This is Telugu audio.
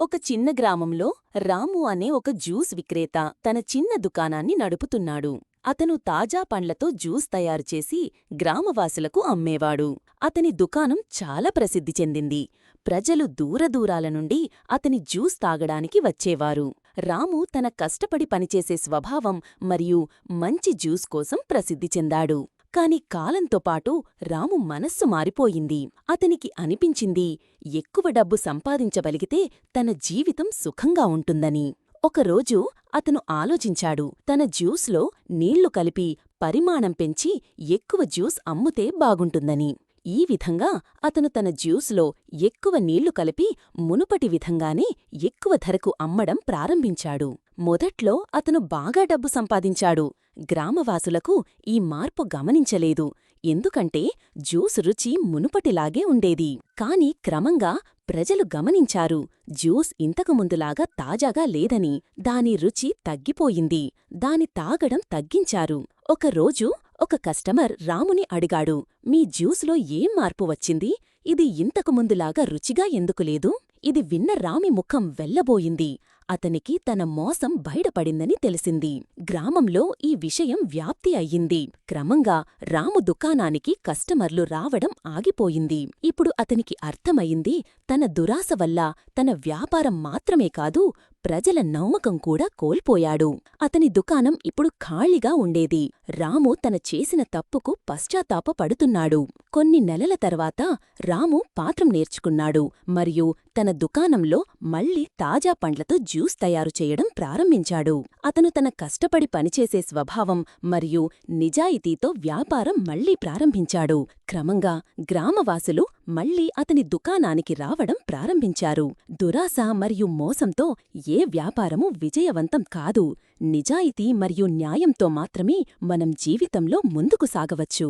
ఒక చిన్న గ్రామంలో రాము అనే ఒక జ్యూస్ విక్రేత తన చిన్న దుకాణాన్ని నడుపుతున్నాడు. అతను తాజా పండ్లతో జ్యూస్ తయారుచేసి గ్రామవాసులకు అమ్మేవాడు. అతని దుకాణం చాలా ప్రసిద్ధి చెందింది. ప్రజలు దూరదూరాల నుండి అతని జ్యూస్ తాగడానికి వచ్చేవారు. రాము తన కష్టపడి పనిచేసే స్వభావం మరియు మంచి జ్యూస్ కోసం ప్రసిద్ధి చెందాడు. కాని కాలంతో పాటు రాము మనస్సు మారిపోయింది. అతనికి అనిపించింది ఎక్కువ డబ్బు సంపాదించగలిగితే తన జీవితం సుఖంగా ఉంటుందని. ఒకరోజు అతను ఆలోచించాడు తన జ్యూస్లో నీళ్ళు కలిపి పరిమాణం పెంచి ఎక్కువ జ్యూస్ అమ్ముతే బాగుంటుందని. ఈ విధంగా అతను తన జ్యూస్లో ఎక్కువ నీళ్ళు కలిపి మునుపటి విధంగానే ఎక్కువ ధరకు అమ్మడం ప్రారంభించాడు. మొదట్లో అతను బాగా డబ్బు సంపాదించాడు. గ్రామవాసులకు ఈ మార్పు గమనించలేదు. ఎందుకంటే జ్యూస్ రుచి మునుపటిలాగే ఉండేది. కాని క్రమంగా ప్రజలు గమనించారు జ్యూస్ ఇంతకు ముందులాగా తాజాగా లేదని దాని రుచి తగ్గిపోయింది దాని తాగడం తగ్గించారు. ఒకరోజు ఒక కస్టమర్ రాముని అడిగాడు మీ జ్యూస్లో ఏం మార్పు వచ్చింది? ఇది ఇంతకు ముందులాగా రుచిగా ఎందుకు లేదు? ఇది విన్న రామి ముఖం వెల్లబోయింది అతనికి తన మోసం బయటపడిందని తెలిసింది. గ్రామంలో ఈ విషయం వ్యాప్తి అయ్యింది. క్రమంగా రాము దుకాణానికి కస్టమర్లు రావడం ఆగిపోయింది. ఇప్పుడు అతనికి అర్థమయింది తన దురాశ వల్ల తన వ్యాపారం మాత్రమే కాదు ప్రజల నమ్మకం కూడా కోల్పోయాడు. అతని దుకాణం ఇప్పుడు ఖాళీగా ఉండేది. రాము తన చేసిన తప్పుకు పశ్చాత్తాప పడుతున్నాడు కొన్ని నెలల తర్వాత రాము పాత్రం నేర్చుకున్నాడు. మరియు తన దుకాణంలో మళ్ళీ తాజా పండ్లతో జ్యూస్ తయారు చేయడం ప్రారంభించాడు. అతను తన కష్టపడి పనిచేసే స్వభావం మరియు నిజాయితీతో వ్యాపారం మళ్ళీ ప్రారంభించాడు. క్రమంగా గ్రామవాసులు మళ్ళీ అతని దుకాణానికి రావడం ప్రారంభించారు. దురాశ మరియు మోసంతో ఏ వ్యాపారమూ విజయవంతం కాదు. నిజాయితీ మరియు న్యాయంతో మాత్రమే మనం జీవితంలో ముందుకు సాగవచ్చు.